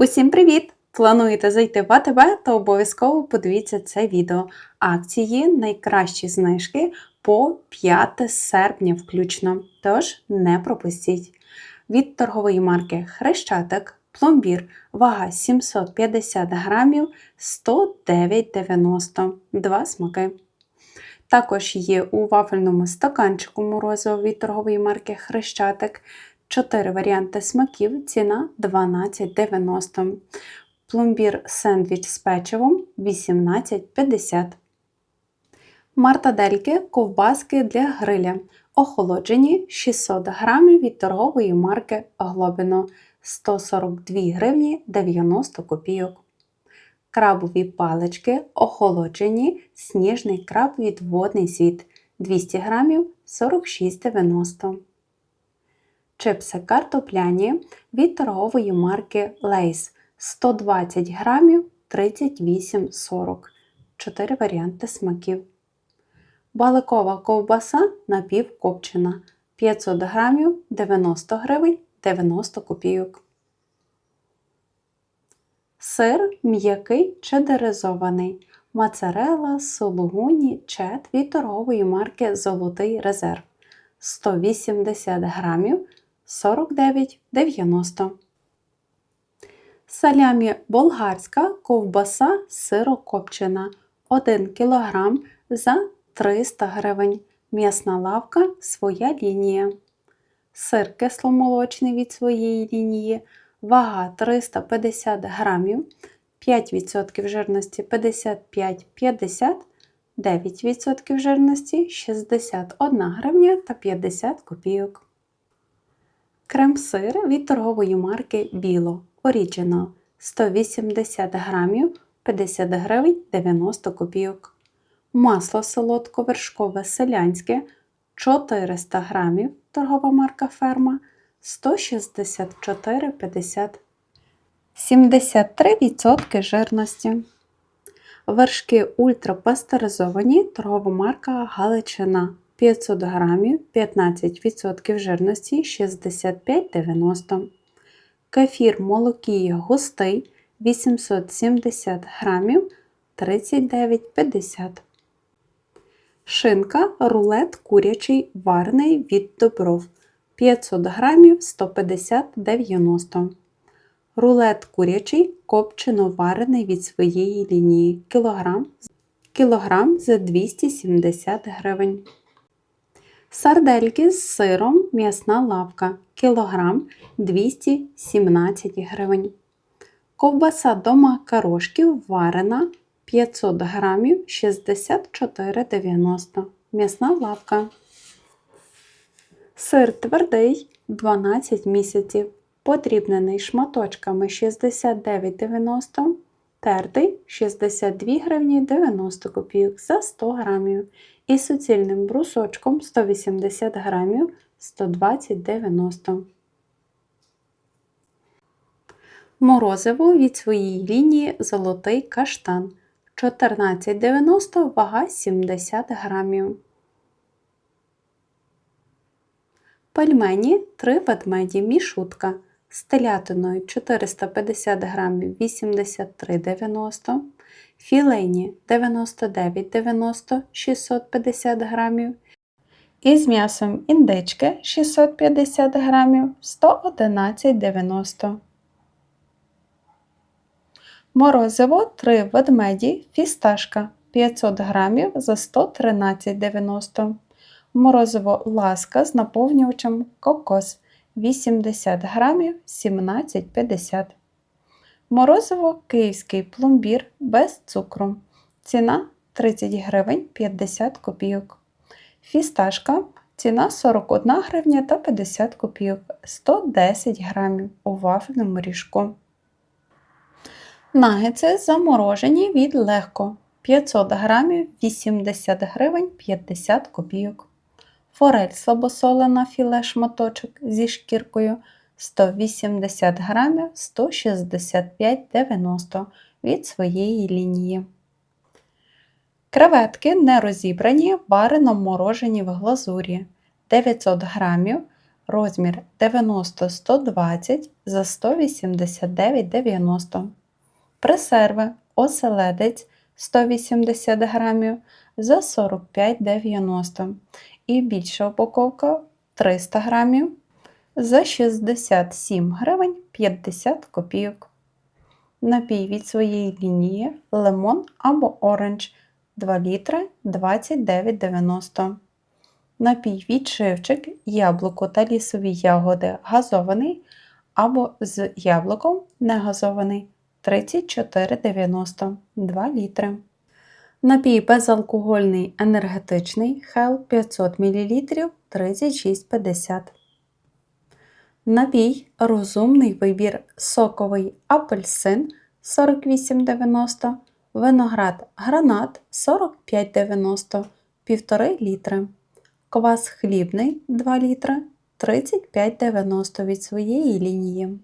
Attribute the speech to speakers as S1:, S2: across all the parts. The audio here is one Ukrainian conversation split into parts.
S1: Усім привіт! Плануєте зайти в АТБ, то обов'язково подивіться це відео. Акції найкращі знижки по 5 серпня включно. Тож не пропустіть. Від торгової марки Хрещатик пломбір вага 750 грамів 109,90 Два смаки. Також є у вафельному стаканчику морозиво від торгової марки Хрещатик. 4 варіанти смаків, ціна 12,90. Пломбір сендвіч з печивом 18,50. Мартадельки ковбаски для гриля. Охолоджені 600 грамів від торгової марки Глобино 142 гривні 90 копійок. Крабові палички охолоджені сніжний краб від водний світ 200 грамів 46,90. Чипси картопляні від торгової марки Lays 120 грамів 38,40. 4 варіанти смаків. Баликова ковбаса напівкопчена 500 грамів 90 гривень 90 копійок. Сир м'який чедеризований. Моцарелла, сулугуні, чет від торгової марки Золотий резерв 180 грамів 49,90. Салямі болгарська ковбаса сирокопчена 1 кг за 300 гривень. М'ясна лавка своя лінія. Сир кисломолочний від своєї лінії. Вага 350 грамів, 5% жирності 55,50, 9% жирності 61 гривня та 50 копійок. Крем-сир від торгової марки Біло Original 180 грамів 50 гривень 90 копійок. Масло солодковершкове селянське 400 грамів торгова марка Ферма 164,50 73% жирності. Вершки ультрапастеризовані торгова марка Галичина 500 грамів 15% жирності 65,90 Кефір молокія густий 870 грамів 39,50 Шинка рулет курячий варений від добров 500 грамів 150,90 Рулет курячий копчено варений від своєї лінії кілограм, кілограм за 270 гривень. Сардельки з сиром м'ясна лавка кілограм 217 гривень. Ковбаса до макарошків варена 500 грамів 64,90 М'ясна лавка. Сир твердий 12 місяців. Подрібнений шматочками 69,90 тертий 62 гривні 90 копійок за 100 грамів і суцільним брусочком 180 грамів 120,90. Морозиво від своєї лінії Золотий каштан 14,90 вага 70 грамів. Пельмені 3 ведмеді мішутка з телятиною 450 грамів 83,90 філейні 99,90 650 грамів. І з м'ясом індички 650 грамів 111,90. Морозиво 3 ведмеді фісташка 500 грамів за 113,90. Морозиво ласка з наповнювачем кокос 80 грамів 17,50 Морозиво київський пломбір без цукру. Ціна 30 гривень 50 копійок. Фісташка ціна 41 гривня та 50 копійок 110 грамів у вафельному ріжку. Нагетси заморожені від легко 500 грамів 80 гривень 50 копійок. Форель слабосолена філе шматочок зі шкіркою 180 грамів 165,90 від своєї лінії. Креветки не розібрані, варено морожені в глазурі. 900 грамів розмір 90-120 за 189,90 Пресерви оселедець 180 грамів за 45,90 і більша упаковка 300 грамів за 67 гривень 50 копійок. Напій від своєї лінії лимон або оранж 2 літри 29,90. Напій від шивчик, яблуко та лісові ягоди газований або з яблуком негазований 34,90 2 літри. Напій безалкогольний енергетичний Hell 500 мл 36,50. Напій розумний вибір соковий апельсин 48,90, виноград гранат 45,90 1,5 літри. Квас хлібний 2 літри 35,90 від своєї лінії.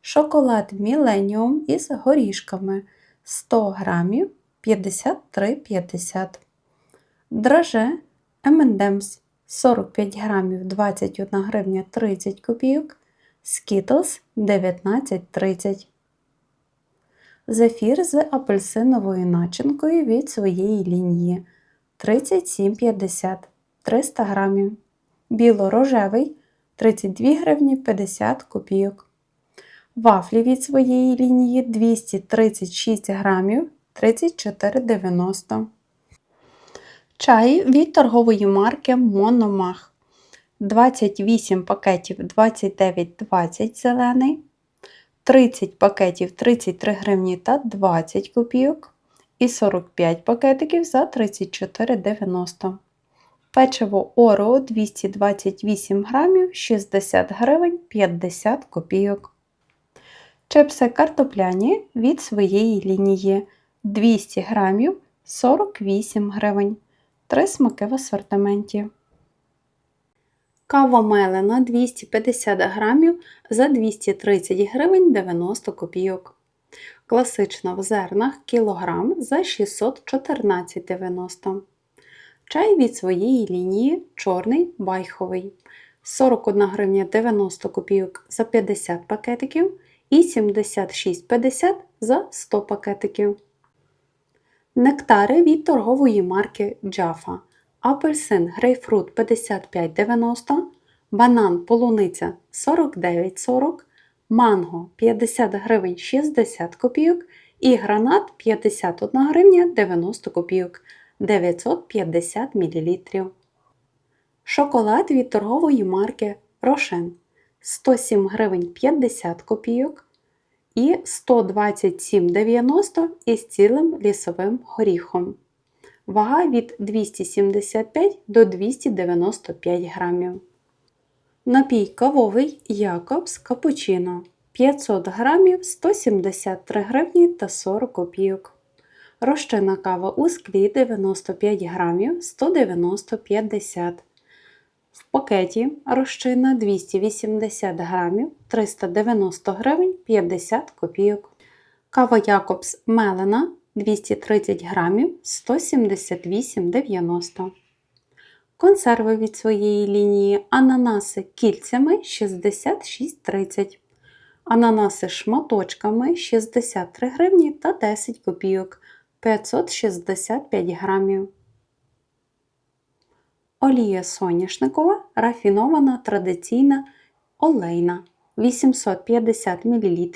S1: Шоколад Millennium із горішками 100 грамів 53,50. Драже M&M's 45 грамів 21 гривня 30 копійок. Skittles 19,30. Зефір з апельсиновою начинкою від своєї лінії 37,50 300 грамів. Біло-рожевий 32 гривні 50 копійок. Вафлі від своєї лінії 236 грамів 34,90. Чай від торгової марки Мономах. 28 пакетів 29,20 зелений. 30 пакетів 33 гривні та 20 копійок. І 45 пакетиків за 34,90. Печиво Орео 228 грамів 60 гривень 50 копійок. Чипси картопляні від своєї лінії 200 грамів 48 гривень. Три смаки в асортименті. Кава мелена 250 грамів за 230 гривень 90 копійок. Класична в зернах кілограм за 614,90 Чай від своєї лінії чорний байховий 41 гривня 90 копійок за 50 пакетиків і 76,50 за 100 пакетиків. Нектари від торгової марки Jaffa. Апельсин грейпфрут 55,90, банан полуниця 49,40, манго 50 гривень 60 копійок і гранат 51 гривня 90 копійок 950 мл. Шоколад від торгової марки Рошен 107 гривень 50 копійок і 127,90 із цілим лісовим горіхом. Вага від 275 до 295 грамів. Напій кавовий Якобс Капучино 500 грамів 173 гривні та 40 копійок. Розчинна кава у склі 95 грамів 190,50 В пакеті розчинна 280 грамів 390 гривень 50 копійок. Кава Якобс Мелена 230 грамів 178,90 Консерви від своєї лінії ананаси кільцями 66,30 Ананаси шматочками 63 гривні та 10 копійок 565 грамів. Олія соняшникова рафінована традиційна олейна 850 мл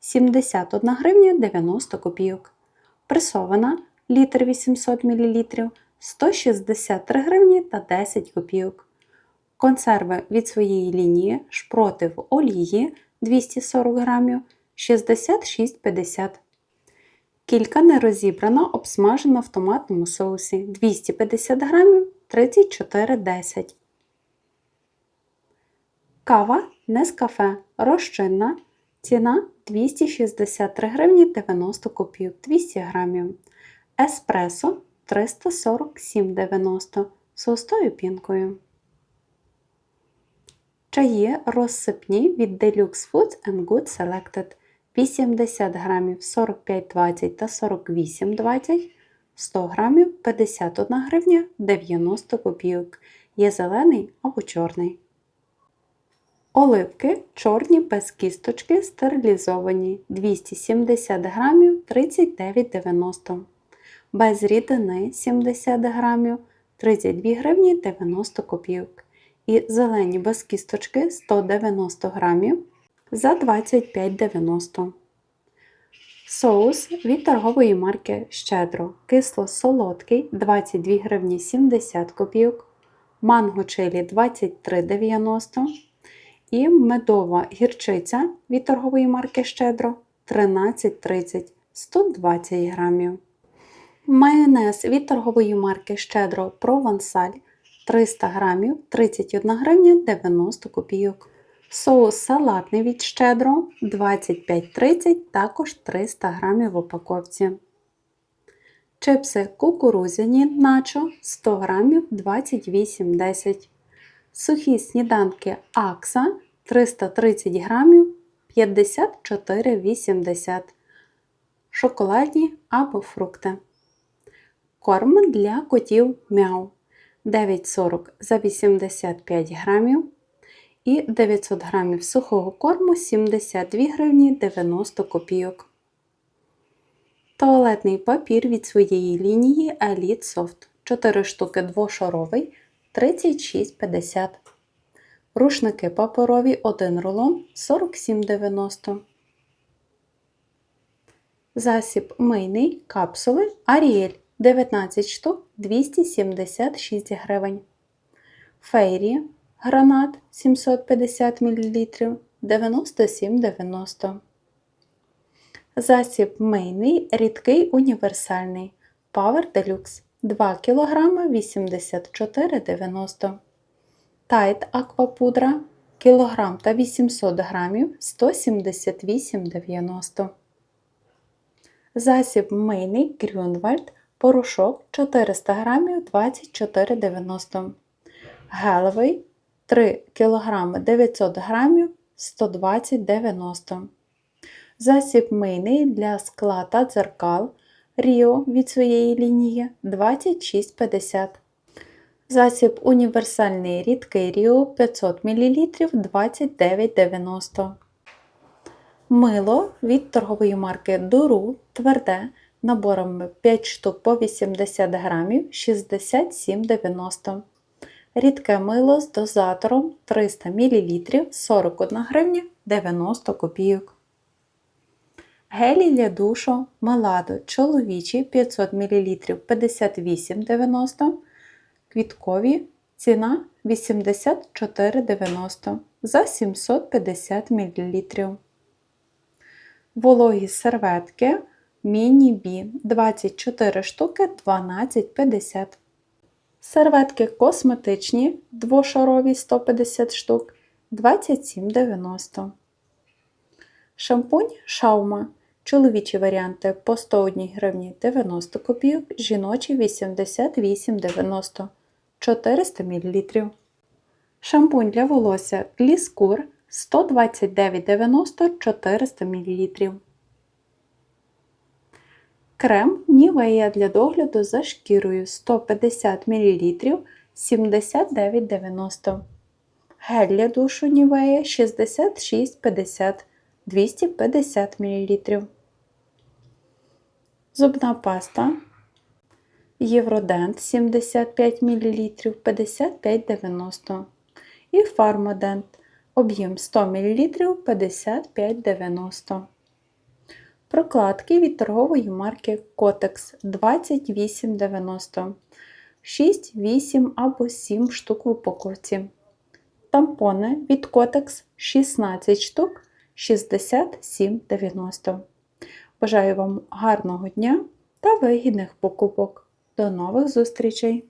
S1: 71 гривня 90 копійок. Пресована літр 800 мл 163 гривні та 10 копійок. Консерви від своєї лінії шпроти в олії 240 грамів 66,50 Кілька нерозібрана обсмажена в томатному соусі 250 грамів 34,10 Кава Нескафе розчинна. Ціна 263 гривні 90 копійок 200 грамів. Еспресо 347,90 з густою пінкою. Чаї розсипні від Deluxe Foods and Good Selected 80 грамів 45,20 та 48,20 100 грамів 51 гривня 90 копійок. Є зелений або чорний. Оливки чорні без кісточки стерилізовані 270 грамів 39,90 Без рідини 70 грамів 32 гривні 90 копійок. І зелені без кісточки 190 грамів за 25,90 Соус від торгової марки Щедро. Кисло-солодкий 22 гривні 70 копійок. Манго чилі 23,90 і медова гірчиця від торгової марки Щедро 13,30 120 грамів. Майонез від торгової марки Щедро Провансаль 300 грамів 31 гривня 90 копійок. Соус салатний від Щедро 25,30 також 300 грамів в упаковці. Чипси кукурузяні начо 100 грамів 28,10 Сухі сніданки Акса 330 грамів 54,80 Шоколадні або фрукти. Корм для котів мяу 9,40 за 85 грамів і 900 грамів сухого корму 72 гривні 90 копійок. Туалетний папір від своєї лінії Elite Soft 4 штуки двошаровий 36,50. Рушники паперові 1 рулон 47,90. Засіб мийний капсули Аріель 19 штук 276 гривень. Фейрі гранат 750 мл 97,90. Засіб мийний рідкий універсальний. Power Deluxe 2 кг 84,90 Тайт аквапудра кілограм та 800 грамів 178,90 Засіб мийний Грюнвальд порошок 400 грамів 24,90 Гелевий 3 кг 900 грамів 120,90 Засіб мийний для скла та дзеркал Ріо від своєї лінії 26,50 Засіб універсальний рідкий Ріо 500 мл 29,90 Мило від торгової марки Дуру тверде наборами 5 штук по 80 грамів 67,90 Рідке мило з дозатором 300 мл 41 гривня 90 копійок. Гелі для душу Меладо чоловічі 500 мл 58,90 Квіткові ціна 84,90 за 750 мл. Вологі серветки Міні-Бі 24 штуки 12,50 Серветки косметичні двошарові 150 штук 27,90 Шампунь Шаума. Чоловічі варіанти по 101 гривні 90 копійок, жіночі 88,90 400 мл. Шампунь для волосся Гліскур 129,90 400 мл. Крем Нівея для догляду за шкірою 150 мл 79,90 Гель для душу Нівея 66,50 250 мл. Зубна паста Євродент 75 мл 55,90 і Фармадент об'єм 100 мл 55,90 Прокладки від торгової марки Kotex 28,90 6, 8 або 7 штук в упаковці. Тампони від Kotex 16 штук 67,90. Бажаю вам гарного дня та вигідних покупок. До нових зустрічей!